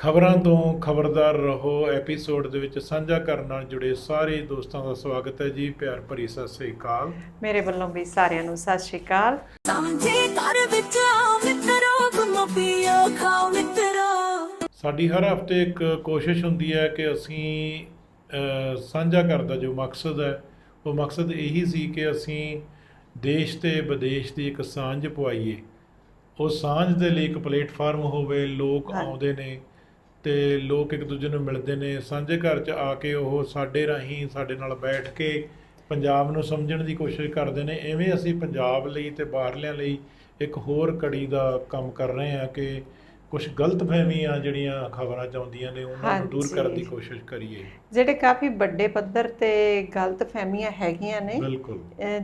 ਖਬਰਾਂ ਤੋਂ ਖਬਰਦਾਰ ਰਹੋ। ਐਪੀਸੋਡ ਦੇ ਵਿੱਚ ਸਾਂਝਾ ਕਰਨ ਨਾਲ ਜੁੜੇ ਸਾਰੇ ਦੋਸਤਾਂ ਦਾ ਸਵਾਗਤ ਹੈ ਜੀ। ਪਿਆਰ ਭਰੀ ਸਤਿ ਸ੍ਰੀ ਅਕਾਲ। ਮੇਰੇ ਵੱਲੋਂ ਵੀ ਸਾਰਿਆਂ ਨੂੰ ਸਤਿ ਸ਼੍ਰੀ ਅਕਾਲ। ਸਾਂਝੇ ਘਰ ਵਿੱਚ ਆਓ ਮਿੱਤਰੋ ਗੁੰਮੋ ਪੀਓ ਖਾਓ ਮਿੱਤਰੋ। ਸਾਡੀ ਹਰ ਹਫ਼ਤੇ ਇੱਕ ਕੋਸ਼ਿਸ਼ ਹੁੰਦੀ ਹੈ ਕਿ ਅਸੀਂ ਸਾਂਝਾ ਘਰ ਦਾ ਜੋ ਮਕਸਦ ਹੈ ਉਹ ਮਕਸਦ ਇਹੀ ਸੀ ਕਿ ਅਸੀਂ ਦੇਸ਼ ਤੇ ਵਿਦੇਸ਼ ਦੀ ਇੱਕ ਸਾਂਝ ਪਵਾਈਏ। ਉਹ ਸਾਂਝ ਦੇ ਲਈ ਇੱਕ ਪਲੇਟਫਾਰਮ ਹੋਵੇ ਲੋਕ। ਆਉਂਦੇ ਨੇ ਤੇ ਲੋਕ ਇੱਕ ਦੂਜੇ ਨੂੰ ਮਿਲਦੇ ਨੇ। ਸਾਂਝੇ ਘਰ 'ਚ ਆ ਕੇ ਉਹ ਸਾਡੇ ਰਾਹੀਂ ਸਾਡੇ ਨਾਲ ਬੈਠ ਕੇ ਪੰਜਾਬ ਨੂੰ ਸਮਝਣ ਦੀ ਕੋਸ਼ਿਸ਼ ਕਰਦੇ ਨੇ। ਐਵੇਂ ਅਸੀਂ ਪੰਜਾਬ ਲਈ ਤੇ ਬਾਹਰਲਿਆਂ ਲਈ ਇੱਕ ਹੋਰ ਕੜੀ ਦਾ ਕੰਮ ਕਰ ਰਹੇ ਹਾਂ ਕਿ ਕੁਝ ਗਲਤ ਫਹਿਮੀਆਂ ਜਿਹੜੀਆਂ ਖਬਰਾਂ ਚ ਆਉਂਦੀਆਂ ਨੇ ਉਹਨਾਂ ਨੂੰ ਦੂਰ ਕਰਨ ਦੀ। ਕੋਸ਼ਿਸ਼ ਕਰੀਏ। ਜਿਹੜੇ ਕਾਫੀ ਵੱਡੇ ਪੱਧਰ ਤੇ ਗਲਤ ਫਹਿਮੀਆਂ ਹੈਗੀਆਂ ਨੇ ਬਿਲਕੁਲ।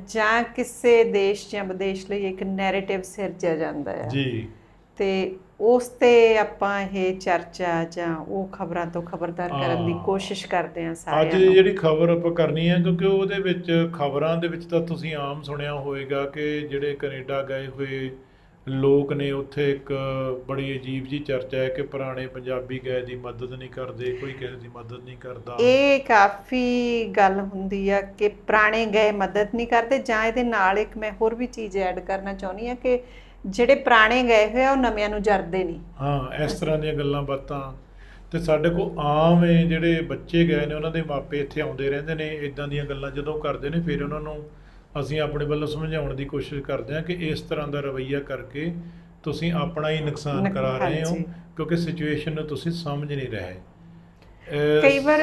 ਜਾਂ ਕਿਸੇ ਦੇਸ਼ ਜਾਂ ਵਿਦੇਸ਼ ਲਈ ਇੱਕ ਨੈਰੇਟਿਵ ਸਿਰਜਿਆ ਜਾਂਦਾ ਹੈ ਜੀ। ਤੇ ਉਸ ਤੇ ਆਪਾਂ ਇਹ ਚਰਚਾ ਜਾਂ ਉਹ ਖਬਰਾਂ ਤੋਂ ਖਬਰਦਾਰ ਕਰਨ ਦੀ। ਕੋਸ਼ਿਸ਼ ਕਰਦੇ ਅੱਜ ਸਾਰਿਆਂ ਨੂੰ ਜਿਹੜੀ ਖਬਰ ਆਪਾਂ ਕਰਨੀ ਹੈ ਕਿਉਂਕਿ ਉਹਦੇ ਵਿੱਚ ਖਬਰਾਂ ਦੇ ਵਿੱਚ ਤਾਂ ਤੁਸੀਂ ਆਮ ਸੁਣਿਆ ਹੋਵੇਗਾ ਕਿ ਜਿਹੜੇ ਕੈਨੇਡਾ ਗਏ ਹੋਏ ਲੋਕ ਨੇ ਉੱਥੇ ਇੱਕ ਬੜੀ ਅਜੀਬ ਜੀ ਚਰਚਾ ਹੈ ਕਿ ਪੁਰਾਣੇ ਪੰਜਾਬੀ ਗਏ ਦੀ ਮਦਦ ਨਹੀਂ ਕਰਦੇ ਕੋਈ ਕਿਸੇ ਦੀ ਮਦਦ ਨਹੀਂ ਕਰਦਾ ਇਹ ਕਾਫੀ ਗੱਲ ਹੁੰਦੀ ਆ ਕਿ ਪੁਰਾਣੇ ਗਏ ਮਦਦ ਨਹੀਂ ਕਰਦੇ ਜਾਂ ਇਹਦੇ ਨਾਲ ਇੱਕ ਮੈਂ ਹੋਰ ਵੀ ਚੀਜ਼ ਐਡ ਕਰਨਾ ਚਾਹੁੰਦੀ ਆ ਕਿ ਜਿਹੜੇ ਪੁਰਾਣੇ ਗਏ ਹੋਏ ਆ ਉਹ ਨਵਿਆਂ ਨੂੰ ਜਰਦੇ ਨਹੀਂ। ਹਾਂ ਇਸ ਤਰ੍ਹਾਂ ਦੀਆਂ ਗੱਲਾਂ ਬਾਤਾਂ। ਤੇ ਸਾਡੇ ਕੋਲ ਆਮ ਇਹ ਜਿਹੜੇ ਬੱਚੇ ਗਏ ਨੇ ਉਹਨਾਂ ਦੇ ਮਾਪੇ ਇੱਥੇ ਆਉਂਦੇ ਰਹਿੰਦੇ ਨੇ ਇਦਾਂ ਦੀਆਂ ਗੱਲਾਂ ਜਦੋਂ ਕਰਦੇ ਨੇ ਫਿਰ ਉਹਨਾਂ ਨੂੰ ਅਸੀਂ ਆਪਣੇ ਵੱਲੋਂ ਸਮਝਾਉਣ ਦੀ ਕੋਸ਼ਿਸ਼ ਕਰਦੇ ਹਾਂ ਕਿ ਇਸ ਤਰ੍ਹਾਂ ਦਾ ਰਵੱਈਆ ਕਰਕੇ ਤੁਸੀਂ ਆਪਣਾ ਹੀ ਨੁਕਸਾਨ ਨੁਕ- ਕਰਾ ਰਹੇ ਹੋ। ਕਿਉਂਕਿ ਸਿਚੁਏਸ਼ਨ ਨੂੰ ਤੁਸੀਂ ਸਮਝ ਨਹੀਂ ਰਹੇ। ਕਈ ਵਾਰ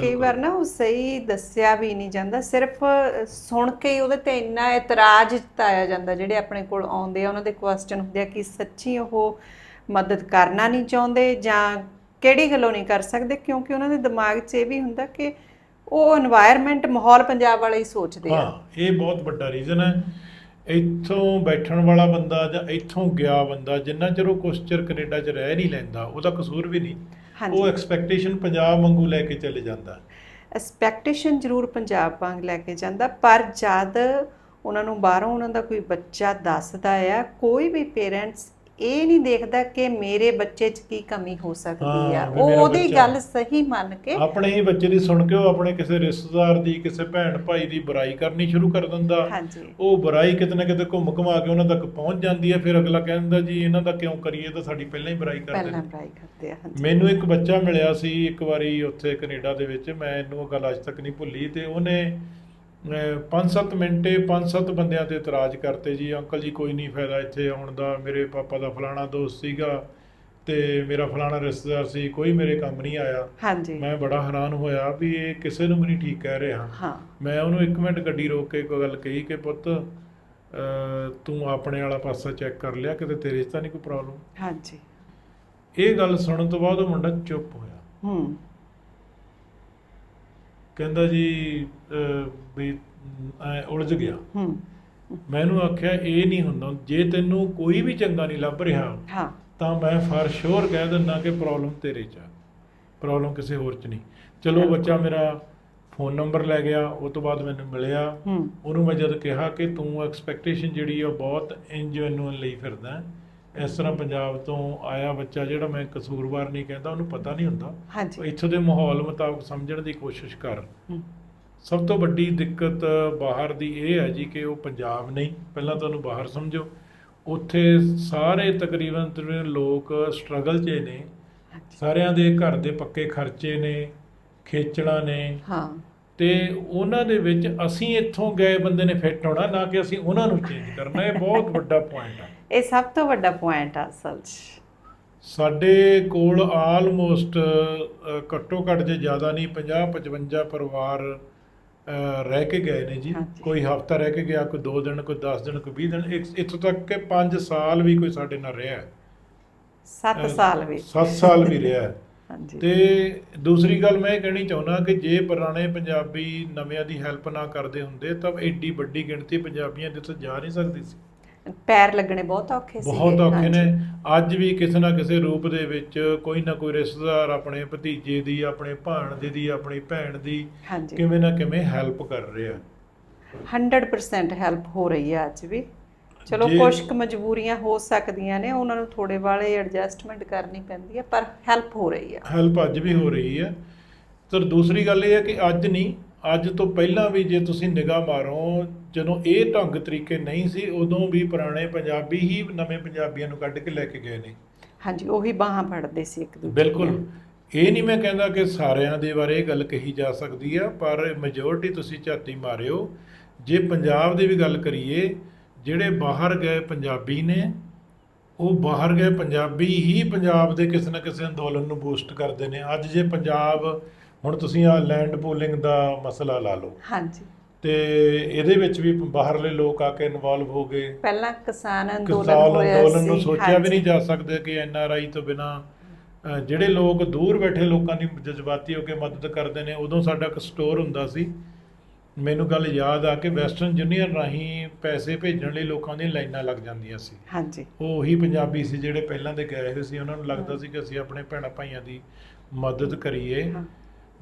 ਕਈ ਵਾਰ ਨਾ ਉਹ ਸਹੀ ਦੱਸਿਆ ਵੀ ਨਹੀਂ ਜਾਂਦਾ ਸਿਰਫ ਸੁਣ ਕੇ ਹੀ ਉਹਦੇ ਤੇ ਇੰਨਾ ਇਤਰਾਜ਼ ਜਤਾਇਆ ਜਾਂਦਾ ਜਿਹੜੇ ਆਪਣੇ ਕੋਲ ਆਉਂਦੇ ਆ ਉਹਨਾਂ ਦੇ ਕੁਐਸਚਨ ਹੁੰਦੇ ਆ ਕਿ ਸੱਚੀ ਉਹ ਮਦਦ ਕਰਨਾ ਨਹੀਂ ਚਾਹੁੰਦੇ ਜਾਂ ਕਿਹੜੀ ਗੱਲੋਂ ਨਹੀਂ ਕਰ ਸਕਦੇ ਕਿਉਂਕਿ ਉਹਨਾਂ ਦੇ ਦਿਮਾਗ 'ਚ ਇਹ ਵੀ ਹੁੰਦਾ ਕਿ ਉਹ এনवायरमेंट ਮਾਹੌਲ ਪੰਜਾਬ ਵਾਲੇ ਹੀ ਸੋਚਦੇ ਆ। ਹਾਂ ਇਹ ਬਹੁਤ ਵੱਡਾ ਰੀਜ਼ਨ ਹੈ। ਇੱਥੋਂ ਬੈਠਣ ਵਾਲਾ ਬੰਦਾ ਜਾਂ ਇੱਥੋਂ ਗਿਆ ਬੰਦਾ ਜਿੰਨਾ ਚਿਰ ਉਹ ਕੁਛ ਚਿਰ ਕੈਨੇਡਾ 'ਚ ਰਹਿ ਨਹੀਂ ਲੈਂਦਾ ਉਹਦਾ ਕਸੂਰ ਵੀ ਨਹੀਂ। ਉਹ ਐਕਸਪੈਕਟੇਸ਼ਨ ਪੰਜਾਬ ਵਾਂਗੂ ਲੈ ਕੇ ਚਲੇ ਜਾਂਦਾ ਐਕਸਪੈਕਟੇਸ਼ਨ ਜ਼ਰੂਰ ਪੰਜਾਬ ਵਾਂਗ ਲੈ ਕੇ ਜਾਂਦਾ ਪਰ ਜਦ ਉਹਨਾਂ ਨੂੰ ਬਾਹਰੋਂ ਉਹਨਾਂ ਦਾ ਕੋਈ ਬੱਚਾ ਦੱਸਦਾ ਆ ਕੋਈ ਵੀ ਪੇਰੈਂਟਸ ਇਹ ਨਹੀਂ ਦੇਖਦਾ ਕਿ ਮੇਰੇ ਬੱਚੇ 'ਚ ਕੀ ਕਮੀ ਹੋ ਸਕਦੀ ਆ। ਹਾਂ, ਵੀ ਉਹ ਮੇਰਾ ਉਹਦੀ ਬੱਚਾ- ਗੱਲ ਸਹੀ ਮੰਨ ਕੇ ਆਪਣੇ ਹੀ ਬੱਚੇ ਦੀ ਸੁਣ ਕੇ ਉਹ ਆਪਣੇ ਕਿਸੇ ਰਿਸ਼ਤੇਦਾਰ ਦੀ ਕਿਸੇ ਭੈਣ ਭਾਈ ਦੀ ਬੁਰਾਈ ਕਰਨੀ ਸ਼ੁਰੂ ਕਰ ਦਿੰਦਾ। ਹਾਂਜੀ। ਉਹ ਬੁਰਾਈ ਕਿਤੇ ਨਾ ਕਿਤੇ ਘੁੰਮ ਘੁਮਾ ਕੇ ਉਹਨਾਂ ਤੱਕ ਪਹੁੰਚ ਜਾਂਦੀ ਹੈ ਫਿਰ ਅਗਲਾ ਕਹਿੰਦਾ ਜੀ ਇਹਨਾਂ ਦਾ ਕਿਉਂ ਕਰੀਏ? ਤਾਂ ਸਾਡੀ ਪਹਿਲਾਂ ਹੀ ਬੁਰਾਈ ਕਰਦੇ ਪਹਿਲਾਂ ਨੇ। ਕਰਦੇ ਆ ਹਾਂਜੀ। ਮੈਨੂੰ ਇੱਕ ਬੱਚਾ ਮਿਲਿਆ ਸੀ ਇੱਕ ਵਾਰੀ ਉੱਥੇ ਕੈਨੇਡਾ ਦੇ ਵਿੱਚ। ਮੈਂ ਇਹਨੂੰ ਉਹ ਗੱਲ ਅੱਜ ਤੱਕ ਨਹੀਂ ਭੁੱਲੀ ਤੇ ਉਹਨੇ 5-7 ਮਿੰਟੇ 5-7 ਬੰਦਿਆਂ ਤੇ ਇਤਰਾਜ਼ ਕਰਤੇ ਜੀ ਅੰਕਲ ਜੀ ਕੋਈ ਨਹੀਂ ਫਾਇਦਾ ਇੱਥੇ ਆਉਣ ਦਾ ਮੇਰੇ ਪਾਪਾ ਦਾ ਫਲਾਣਾ ਦੋਸਤ ਸੀਗਾ ਤੇ ਮੇਰਾ ਫਲਾਣਾ ਰਿਸ਼ਤੇਦਾਰ ਸੀ ਕੋਈ ਮੇਰੇ ਕੰਮ ਨਹੀਂ ਆਇਆ। ਹਾਂਜੀ। ਮੈਂ ਬੜਾ ਹੈਰਾਨ ਹੋਇਆ ਵੀ ਇਹ ਕਿਸੇ ਨੂੰ ਵੀ ਨਹੀਂ ਠੀਕ ਕਹਿ ਰਿਹਾ। ਹਾਂ। ਮੈਂ ਉਹਨੂੰ ਇੱਕ ਮਿੰਟ ਗੱਡੀ ਰੋਕ ਕੇ ਕੋਈ ਗੱਲ ਕਹੀ ਕਿ ਪੁੱਤ ਤੂੰ ਆਪਣੇ ਵਾਲਾ ਪਾਸਾ ਚੈੱਕ ਕਰ ਲਿਆ ਕਿਤੇ ਤੇਰੇ 'ਚ ਤਾਂ ਨਹੀਂ ਕੋਈ ਪ੍ਰੋਬਲਮ ਹਾਂਜੀ। ਇਹ ਗੱਲ ਸੁਣਨ ਤੋਂ ਬਾਅਦ ਉਹ ਮੁੰਡਾ ਚੁੱਪ ਹੋਇਆ। ਹੂੰ। ਕਹਿੰਦਾ ਜੀ ਅਹ, ਵੀ ਐ ਉਲਝ ਗਿਆ। ਹੂੰ। ਮੈਂ ਇਹਨੂੰ ਆਖਿਆ ਇਹ ਨਹੀਂ ਹੁੰਦਾ। ਜੇ ਤੈਨੂੰ ਕੋਈ ਵੀ ਚੰਗਾ ਨਹੀਂ ਲੱਭ ਰਿਹਾ ਹਾਂ। ਤਾਂ ਮੈਂ ਫਾਰ ਸ਼ੋਰ ਕਹਿ ਦਿੰਦਾ ਕਿ ਪ੍ਰੋਬਲਮ ਤੇਰੇ 'ਚ ਆ। ਪ੍ਰੋਬਲਮ ਕਿਸੇ ਹੋਰ 'ਚ ਨਹੀਂ। ਚਲੋ ਬੱਚਾ ਮੇਰਾ ਫੋਨ ਨੰਬਰ ਲੈ ਗਿਆ ਉਹ ਤੋਂ ਬਾਅਦ ਮੈਨੂੰ ਮਿਲਿਆ। ਹੂੰ। ਉਹਨੂੰ ਮੈਂ ਜਦ ਕਿਹਾ ਕਿ ਤੂੰ ਐਕਸਪੈਕਟੇਸ਼ਨ ਜਿਹੜੀ ਆ ਬਹੁਤ ਇੰਜੈਨੂਅਨ ਲਈ ਫਿਰਦਾ। ਹੈ। ਇਸ ਤਰ੍ਹਾਂ ਪੰਜਾਬ ਤੋਂ ਆਇਆ ਬੱਚਾ ਜਿਹੜਾ ਮੈਂ ਕਸੂਰਵਾਰ ਨਹੀਂ ਕਹਿੰਦਾ ਉਹਨੂੰ ਪਤਾ ਨਹੀਂ ਹੁੰਦਾ। ਹਾਂਜੀ। ਉਹ ਇੱਥੋਂ ਦੇ ਮਾਹੌਲ ਮੁਤਾਬਕ ਸਮਝਣ ਦੀ ਕੋਸ਼ਿਸ਼ ਕਰ। ਹੂੰ। ਸਭ ਤੋਂ ਵੱਡੀ ਦਿੱਕਤ ਬਾਹਰ ਦੀ ਇਹ ਹੈ ਜੀ ਕਿ ਉਹ ਪੰਜਾਬ ਨਹੀਂ। ਪਹਿਲਾਂ ਤੁਹਾਨੂੰ ਬਾਹਰ ਸਮਝੋ। ਉੱਥੇ ਸਾਰੇ ਤਕਰੀਬਨ ਤਕਰੀਬਨ ਲੋਕ ਸਟਰਗਲ 'ਚ ਨੇ। ਸਾਰਿਆਂ ਦੇ ਘਰ ਦੇ ਪੱਕੇ ਖਰਚੇ ਨੇ ਖੇਚਣਾ ਨੇ। ਹਾਂ। ਤੇ ਉਹਨਾਂ ਦੇ ਵਿੱਚ ਅਸੀਂ ਇੱਥੋਂ ਗਏ ਬੰਦੇ ਨੇ ਫਿੱਟ ਹੋਣਾ ਨਾ ਕਿ ਅਸੀਂ ਉਹਨਾਂ ਨੂੰ ਚੇਂਜ ਕਰਨਾ। ਇਹ ਬਹੁਤ ਵੱਡਾ ਪੁਆਇੰਟ ਹੈ ਇਹ ਸਭ ਤੋਂ ਵੱਡਾ ਪੁਆਇੰਟ ਆ ਅਸਲ 'ਚ। ਸਾਡੇ ਕੋਲ ਆਲਮੋਸਟ ਘੱਟੋ ਘੱਟ ਜੇ ਜ਼ਿਆਦਾ ਨਹੀਂ 50 55 ਪਰਿਵਾਰ ਰਹਿ ਕੇ ਗਏ ਨੇ ਜੀ। ਹਾਂਜੀ। ਕੋਈ ਹਫਤਾ ਰਹਿ ਕੇ ਗਿਆ ਕੋਈ 2 ਦਿਨ ਕੋਈ 10 ਦਿਨ ਕੋਈ 20 ਦਿਨ। ਇੱਕ- ਇੱਥੋਂ ਤੱਕ ਕਿ 5 ਸਾਲ ਵੀ ਕੋਈ ਸਾਡੇ ਨਾਲ ਰਿਹਾ 7 ਸਾਲ ਵੀ। 7 ਸਾਲ ਵੀ ਰਿਹਾ ਹੈ। ਹਾਂਜੀ। ਤੇ ਦੂਸਰੀ ਗੱਲ ਮੈਂ ਇਹ ਕਹਿਣੀ ਚਾਹੁੰਦਾ ਕਿ ਜੇ ਪੁਰਾਣੇ ਪੰਜਾਬੀ ਨਵਿਆਂ ਦੀ ਹੈਲਪ ਨਾ ਕਰਦੇ ਹੁੰਦੇ ਤਾਂ ਐਡੀ ਵੱਡੀ ਗਿਣਤੀ ਪੰਜਾਬੀਆਂ ਦੇ ਤੋਂ ਜਾ ਨਹੀਂ ਸਕਦੀ ਸੀ। ਪੈਰ ਲੱਗਣੇ ਬਹੁਤ ਔਖੇ ਸੀ ਬਹੁਤ ਔਖੇ ਨੇ। ਅੱਜ ਵੀ ਕਿਸੇ ਨਾ ਕਿਸੇ ਰੂਪ ਦੇ ਵਿੱਚ ਕੋਈ ਨਾ ਕੋਈ ਰਿਸ਼ਤੇਦਾਰ ਆਪਣੇ ਭਤੀਜੇ ਦੀ ਆਪਣੇ ਭਾਣਜੇ ਦੀ ਆਪਣੀ ਭੈਣ ਦੀ ਕਿਵੇਂ ਨਾ ਕਿਵੇਂ ਹੈਲਪ ਕਰ ਰਿਹਾ। 100% ਹੈਲਪ ਹੋ ਰਹੀ ਹੈ ਅੱਜ ਵੀ। ਚਲੋ ਕੁਝ ਕੁ ਮਜਬੂਰੀਆਂ ਹੋ ਸਕਦੀਆਂ ਨੇ ਉਹਨਾਂ ਨੂੰ ਥੋੜੇ ਵਾਲੇ ਐਡਜਸਟਮੈਂਟ ਕਰਨੀ ਪੈਂਦੀ ਹੈ ਪਰ ਹੈਲਪ ਹੋ ਰਹੀ ਹੈ। ਹੈਲਪ ਅੱਜ ਵੀ ਹੋ ਰਹੀ ਹੈ। ਤੇ ਦੂਸਰੀ ਗੱਲ ਇਹ ਹੈ ਕਿ ਅੱਜ ਨਹੀਂ ਅੱਜ ਤੋਂ ਪਹਿਲਾਂ ਵੀ ਜੇ ਤੁਸੀਂ ਨਿਗਾਹ ਮਾਰੋ ਜਦੋਂ ਇਹ ਢੰਗ ਤਰੀਕੇ ਨਹੀਂ ਸੀ ਉਦੋਂ ਵੀ ਪੁਰਾਣੇ ਪੰਜਾਬੀ ਹੀ ਨਵੇਂ ਪੰਜਾਬੀਆਂ ਨੂੰ ਕੱਢ ਕੇ ਲੈ ਕੇ ਗਏ ਨੇ। ਹਾਂਜੀ ਉਹੀ ਬਾਹਾਂ ਫੜਦੇ ਸੀ ਇੱਕ ਦੂਜੇ ਬਿਲਕੁਲ। ਇਹ ਨਹੀਂ ਮੈਂ ਕਹਿੰਦਾ ਕਿ ਸਾਰਿਆਂ ਦੇ ਬਾਰੇ ਇਹ ਗੱਲ ਕਹੀ ਜਾ ਸਕਦੀ ਆ ਪਰ ਮੈਜੋਰਟੀ ਤੁਸੀਂ ਝਾਤੀ ਮਾਰਿਓ। ਜੇ ਪੰਜਾਬ ਦੀ ਵੀ ਗੱਲ ਕਰੀਏ ਜਿਹੜੇ ਬਾਹਰ ਗਏ ਪੰਜਾਬੀ ਨੇ ਉਹ ਬਾਹਰ ਗਏ ਪੰਜਾਬੀ ਹੀ ਪੰਜਾਬ ਦੇ ਕਿਸੇ ਨਾ ਕਿਸੇ ਅੰਦੋਲਨ ਨੂੰ ਬੂਸਟ ਕਰਦੇ ਨੇ। ਅੱਜ ਜੇ ਪੰਜਾਬ ਹੁਣ ਤੁਸੀਂ ਆ ਲੈਂਡ ਪੂਲਿੰਗ ਦਾ ਮਸਲਾ ਲਾ ਲਓ। ਹਾਂਜੀ। ਤੇ ਇਹਦੇ ਵਿੱਚ ਵੀ ਬਾਹਰਲੇ ਲੋਕ ਆ ਕੇ ਇਨਵੋਲਵ ਹੋ ਗਏ। ਪਹਿਲਾਂ ਕਿਸਾਨ ਅੰਦੋਲਨ ਕਿਸਾਨ ਹੋਇਆ ਅੰਦੋਲਨ ਨੂੰ ਸੀ, ਸੋਚਿਆ ਵੀ। ਨਹੀਂ ਜਾ ਸਕਦਾ ਕਿ ਐਨ ਆਰ ਆਈ ਤੋਂ ਬਿਨਾ ਜਿਹੜੇ ਲੋਕ ਦੂਰ ਬੈਠੇ ਲੋਕਾਂ ਦੀ ਜਜ਼ਬਾਤੀ ਹੋ ਕੇ ਮਦਦ ਕਰਦੇ ਨੇ ਉਦੋਂ ਸਾਡਾ ਇੱਕ ਸਟੋਰ ਹੁੰਦਾ ਸੀ। ਮੈਨੂੰ ਗੱਲ ਯਾਦ ਆ ਕਿ ਵੈਸਟਰਨ ਯੂਨੀਅਨ ਰਾਹੀਂ ਪੈਸੇ ਭੇਜਣ ਲਈ ਲੋਕਾਂ ਦੀਆਂ ਲਾਈਨਾਂ ਲੱਗ ਜਾਂਦੀਆਂ ਸੀ। ਹਾਂਜੀ। ਉਹ ਉਹੀ ਪੰਜਾਬੀ ਸੀ ਜਿਹੜੇ ਪਹਿਲਾਂ ਦੇ ਗਏ ਹੋਏ ਸੀ ਉਹਨਾਂ ਨੂੰ ਲੱਗਦਾ ਸੀ ਕਿ ਅਸੀਂ ਆਪਣੇ ਭੈਣਾਂ ਭਾਈਆਂ ਦੀ ਮਦਦ ਕਰੀਏ।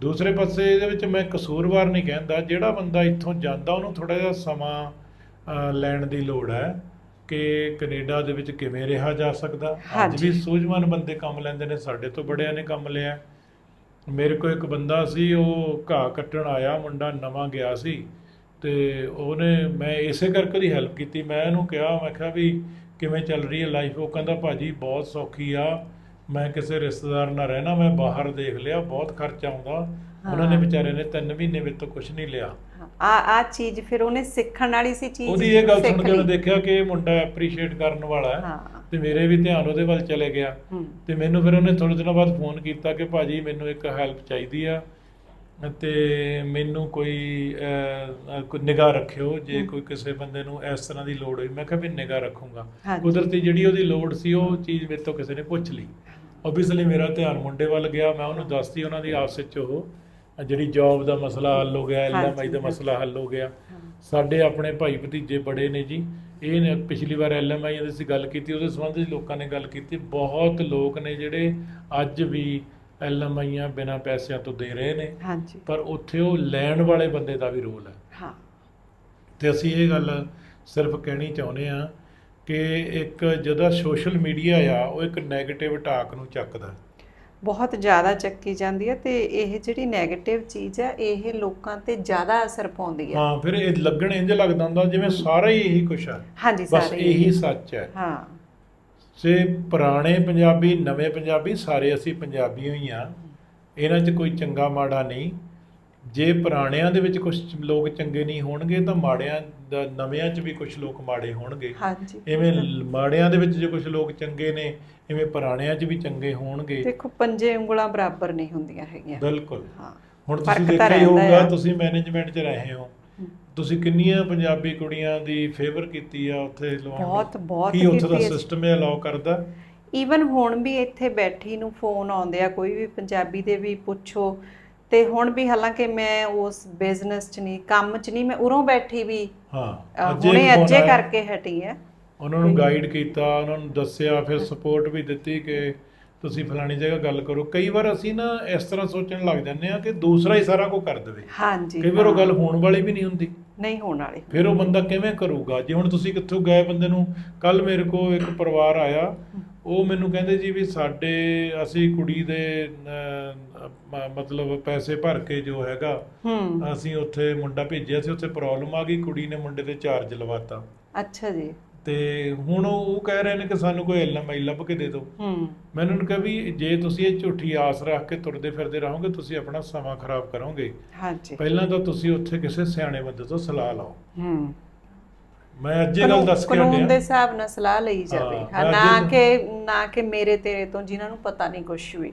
ਦੂਸਰੇ ਪਾਸੇ ਇਹਦੇ ਵਿੱਚ ਮੈਂ ਕਸੂਰਵਾਰ ਨਹੀਂ ਕਹਿੰਦਾ ਜਿਹੜਾ ਬੰਦਾ ਇੱਥੋਂ ਜਾਂਦਾ ਉਹਨੂੰ ਥੋੜਾ ਜਿਹਾ ਸਮਾਂ ਲੈਣ ਦੀ ਲੋੜ ਹੈ ਕਿ ਕੈਨੇਡਾ ਦੇ ਵਿੱਚ ਕਿਵੇਂ ਰਿਹਾ ਜਾ ਸਕਦਾ। ਅੱਜ। ਵੀ ਸੂਝਵਾਨ ਬੰਦੇ ਕੰਮ ਲੈਂਦੇ ਨੇ ਸਾਡੇ ਤੋਂ ਬੜਿਆਂ ਨੇ ਕੰਮ ਲਿਆ। ਮੇਰੇ ਕੋਲ ਇੱਕ ਬੰਦਾ ਸੀ ਉਹ ਘਾਹ ਕੱਟਣ ਆਇਆ ਮੁੰਡਾ ਨਵਾਂ ਗਿਆ ਸੀ ਤੇ ਉਹਨੇ ਮੈਂ ਇਸੇ ਕਰਕੇ ਉਹਦੀ ਹੈਲਪ ਕੀਤੀ। ਮੈਂ ਉਹਨੂੰ ਕਿਹਾ ਮੈਂ ਕਿਹਾ ਵੀ ਕਿਵੇਂ ਚੱਲ ਰਹੀ ਹੈ ਲਾਈਫ ਉਹ ਕਹਿੰਦਾ ਭਾਜੀ ਬਹੁਤ ਸੌਖੀ ਆ। ਮੈਂ ਕਿਸੇ ਰਿਸ਼ਤੇਦਾਰ ਨਾਲ ਰਹਿਣਾ ਮੈਂ ਬਾਹਰ ਦੇਖ ਲਿਆ ਬਹੁਤ ਖਰਚ ਆਉਂਦਾ। ਉਹਨਾਂ ਨੇ। ਵਿਚਾਰੇ ਨੇ 3 ਮਹੀਨੇ ਵਿੱਚ ਤੋਂ ਕੁਝ ਨਹੀਂ ਲਿਆ। ਆ ਆ ਚੀਜ਼ ਫਿਰ ਉਹਨੇ ਸਿੱਖਣ ਵਾਲੀ ਸੀ ਚੀਜ਼ ਉਹਦੀ ਇਹ ਗੱਲ ਸੁਣ ਕੇ ਮੈਂ। ਦੇਖਿਆ ਕਿ ਇਹ ਮੁੰਡਾ ਐਪਰੀਸ਼ੀਏਟ ਕਰਨ ਵਾਲਾ ਹੈ ਤੇ ਮੇਰੇ ਵੀ ਧਿਆਨ ਉਹਦੇ ਵੱਲ ਚਲੇ ਗਿਆ। ਤੇ ਮੈਨੂੰ ਫਿਰ ਉਹਨੇ ਥੋੜੇ ਦਿਨਾਂ ਬਾਅਦ ਫੋਨ ਕੀਤਾ ਕਿ ਭਾਜੀ ਮੈਨੂੰ ਇੱਕ ਹੈਲਪ ਚਾਹੀਦੀ ਆ ਤੇ ਮੈਨੂੰ ਕੋਈ ਕੋਈ ਨਿਗਾਹ ਰੱਖਿਓ ਜੇ ਕੋਈ ਕਿਸੇ ਬੰਦੇ ਨੂੰ ਇਸ ਤਰ੍ਹਾਂ ਦੀ ਲੋੜ ਹੋਈ ਮੈਂ ਕਿਹਾ ਵੀ ਨਿਗਾਹ ਰੱਖੂੰਗਾ। ਕੁਦਰਤੀ ਜਿਹੜੀ ਉਹਦੀ ਲੋੜ ਸੀ ਉਹ ਚੀਜ਼ ਮੇਰੇ ਤੋਂ ਕਿਸੇ ਨੇ ਪੁੱਛ ਲਈ। ਓਬਵੀਅਸਲੀ ਮੇਰਾ ਧਿਆਨ ਮੁੰਡੇ ਵੱਲ ਗਿਆ ਮੈਂ ਉਹਨੂੰ ਦੱਸਤੀ ਉਹਨਾਂ ਦੀ ਆਪਸ ਵਿੱਚ ਉਹ ਜਿਹੜੀ ਜੌਬ ਦਾ ਮਸਲਾ ਹੱਲ ਹੋ ਗਿਆ ਐਲਐਮਆਈ ਦਾ ਹਾਂਜੀ, ਮਸਲਾ ਹੱਲ ਹੋ ਗਿਆ। ਸਾਡੇ ਆਪਣੇ ਭਾਈ ਭਤੀਜੇ ਬੜੇ ਨੇ ਜੀ। ਇਹ ਨੇ ਪਿਛਲੀ ਵਾਰ ਐਲਐਮਆਈ ਦੀ ਅਸੀਂ ਗੱਲ ਕੀਤੀ ਉਹਦੇ ਸੰਬੰਧ ਵਿੱਚ ਲੋਕਾਂ ਨੇ ਗੱਲ ਕੀਤੀ। ਬਹੁਤ ਲੋਕ ਨੇ ਜਿਹੜੇ ਅੱਜ ਵੀ ਐਲਐਮਆਈਆਂ ਬਿਨਾਂ ਪੈਸਿਆਂ ਤੋਂ ਦੇ ਰਹੇ ਨੇ। ਹਾਂਜੀ। ਪਰ ਉੱਥੇ ਉਹ ਲੈਣ ਵਾਲੇ ਬੰਦੇ ਦਾ ਵੀ ਰੋਲ ਹੈ। ਹਾਂ। ਤੇ ਅਸੀਂ ਇਹ ਗੱਲ ਸਿਰਫ ਕਹਿਣੀ ਚਾਹੁੰਦੇ ਆ ਕਿ ਇੱਕ ਜਿਹਦਾ ਸੋਸ਼ਲ ਮੀਡੀਆ ਆ ਉਹ ਇੱਕ 네ਗੇਟਿਵ ਟਾਕ ਨੂੰ ਚੱਕਦਾ। ਬਹੁਤ ਜ਼ਿਆਦਾ ਚੱਕੀ ਜਾਂਦੀ ਹੈ ਤੇ ਇਹ ਜਿਹੜੀ 네ਗੇਟਿਵ ਚੀਜ਼ ਹੈ ਇਹ ਲੋਕਾਂ ਤੇ ਜ਼ਿਆਦਾ ਅਸਰ ਪਾਉਂਦੀ ਹੈ ਹਾਂ ਫਿਰ ਇਹ ਲੱਗਣ ਇੰਜ ਲੱਗਦਾ ਹੁੰਦਾ ਜਿਵੇਂ ਸਾਰਾ ਹੀ ਇਹੀ ਕੁਛ ਆ। ਹਾਂਜੀ ਬਸ ਸਾਰੇ ਇਹੀ ਸੱਚ ਹੈ ਹਾਂ। ਸੇ ਪੁਰਾਣੇ ਪੰਜਾਬੀ ਨਵੇਂ ਪੰਜਾਬੀ ਸਾਰੇ ਅਸੀਂ ਪੰਜਾਬੀ ਹੋਈ ਆ ਇਹਨਾਂ 'ਚ ਕੋਈ ਚੰਗਾ ਮਾੜਾ ਨਹੀਂ। ਜੇ ਪੁਰਾਣਿਆਂ ਦੇ ਵਿੱਚ ਕੁਝ ਲੋਕ ਚੰਗੇ ਨਹੀਂ ਹੋਣਗੇ ਤਾਂ ਮਾੜਿਆਂ ਦਾ ਨਵਿਆਂ 'ਚ ਵੀ ਕੁਝ ਲੋਕ ਮਾੜੇ ਹੋਣਗੇ। ਹਾਂਜੀ। ਇਵੇਂ ਮਾੜਿਆਂ ਦੇ ਵਿੱਚ ਜੇ ਕੁਝ ਲੋਕ ਚੰਗੇ ਨੇ ਇਵੇਂ ਪੁਰਾਣਿਆਂ 'ਚ ਵੀ ਚੰਗੇ ਹੋਣਗੇ। ਦੇਖੋ ਪੰਜੇ ਉਂਗਲਾਂ ਬਰਾਬਰ ਨਹੀਂ ਹੁੰਦੀਆਂ ਹੈਗੀਆਂ। ਬਿਲਕੁਲ। ਹਾਂ। ਹੁਣ ਤੁਸੀਂ ਦੇਖਿਆ ਹੀ ਹੋਊਗਾ। ਤੁਸੀਂ ਮੈਨੇਜਮੈਂਟ 'ਚ ਰਹੇ ਹੋ। ਤੁਸੀਂ ਕਿੰਨੀਆਂ ਪੰਜਾਬੀ ਕੁੜੀਆਂ ਦੀ ਫੇਵਰ ਕੀਤੀ ਆ ਉੱਥੇ ਲਵਾਉਣ? ਬਹੁਤ- ਬਹੁਤ ਕੀ ਉੱਥੇ ਦਾ। ਸਿਸਟਮ ਇਹ ਅਲਾਉ ਕਰਦਾ? ਈਵਨ ਹੁਣ ਵੀ ਇੱਥੇ ਬੈਠੀ ਨੂੰ ਫੋਨ ਆਉਂਦੇ ਆ ਕੋਈ ਵੀ ਪੰਜਾਬੀ ਦੇ ਵੀ ਪੁੱਛੋ ਤੇ ਹੁਣ ਵੀ ਹਾਲਾਂਕਿ ਮੈਂ ਉਸ ਬਿਜ਼ਨਸ 'ਚ ਨਹੀਂ ਕੰਮ 'ਚ ਨਹੀਂ ਮੈਂ ਉਰੋਂ ਬੈਠੀ ਵੀ ਹਾਂ ਹੁਣੇ ਅੱਜੇ। ਕਰਕੇ ਹਟੀ ਹੈ ਉਹਨਾਂ ਨੂੰ ਗਾਈਡ ਕੀਤਾ ਉਹਨਾਂ ਨੂੰ ਦੱਸਿਆ ਫਿਰ ਸਪੋਰਟ ਵੀ ਦਿੱਤੀ ਕਿ ਤੁਸੀਂ ਫਲਾਣੀ ਜਗ੍ਹਾ ਗੱਲ ਕਰੋ। ਕਈ ਵਾਰ ਅਸੀਂ ਨਾ ਇਸ ਤਰ੍ਹਾਂ ਸੋਚਣ ਲੱਗ ਜਾਂਦੇ ਆ ਕਿ ਦੂਸਰਾ ਹੀ ਸਾਰਾ ਕੁਝ ਕਰ ਦੇਵੇ। ਹਾਂਜੀ ਕਈ ਵਾਰ ਉਹ। ਗੱਲ ਹੋਣ ਵਾਲੀ ਵੀ ਨਹੀਂ ਹੁੰਦੀ। ਨਹੀਂ ਹੋਣ ਵਾਲੀ। ਫਿਰ ਉਹ ਬੰਦਾ ਕਿਵੇਂ ਕਰੂਗਾ? ਜੇ ਹੁਣ ਤੁਸੀਂ ਕਿੱਥੋਂ ਗਏ ਬੰਦੇ ਨੂੰ ਕੱਲ ਮੇਰੇ ਕੋਲ ਇੱਕ ਪਰਿਵਾਰ ਆਇਆ ਉਹ ਮੈਨੂੰ ਕਹਿੰਦੇ ਜੀ ਵੀ ਸਾਡੇ ਅਸੀਂ ਕੁੜੀ ਦੇ ਮਤਲਬ ਪੈਸੇ ਭਰ ਕੇ ਜੋ ਹੈਗਾ ਅਸੀਂ ਉੱਥੇ ਮੁੰਡਾ ਭੇਜਿਆ ਸੀ ਉੱਥੇ ਪ੍ਰੋਬਲਮ ਆ ਗਈ ਕੁੜੀ ਨੇ ਮੁੰਡੇ ਤੇ ਚਾਰਜ ਲਵਾਤਾ। ਅੱਛਾ ਜੀ। ਤੇ ਹੁਣ ਉਹ ਕਹਿ ਰਹੇ ਨੇ ਕਿ ਸਾਨੂੰ ਕੋਈ ਐਲਐਮਆਈ ਲੱਭ ਕੇ ਦੇ ਦਿਓ। ਮੈਂ ਉਹਨਾਂ ਨੂੰ ਕਿਹਾ ਵੀ ਜੇ ਤੁਸੀਂ ਇਹ ਝੂਠੀ ਆਸ ਰੱਖ ਕੇ ਤੁਰਦੇ ਫਿਰਦੇ ਰਹੋਗੇ ਤੁਸੀਂ ਆਪਣਾ ਸਮਾਂ ਖਰਾਬ ਕਰੋਗੇ। ਹਾਂਜੀ। ਪਹਿਲਾਂ ਤਾਂ ਤੁਸੀਂ ਉੱਥੇ ਕਿਸੇ ਸਿਆਣੇ ਬੰਦੇ ਤੋਂ ਸਲਾਹ ਲਓ। ਹੂੰ। ਮੈਂ ਅੱਜ ਇਹ ਗੱਲ ਦੱਸ ਕੇ ਕਾਨੂੰਨ ਦੇ ਹਟਿਆ ਹਿਸਾਬ ਨਾਲ ਸਲਾਹ ਲਈ ਜਾਵੇ। ਹਾਂ, ਮੈਂ ਨਾ ਕਿ ਨਾ ਕਿ ਮੇਰੇ ਤੇਰੇ ਤੋਂ ਜਿਨ੍ਹਾਂ ਨੂੰ ਪਤਾ ਨਹੀਂ ਕੁਝ ਵੀ।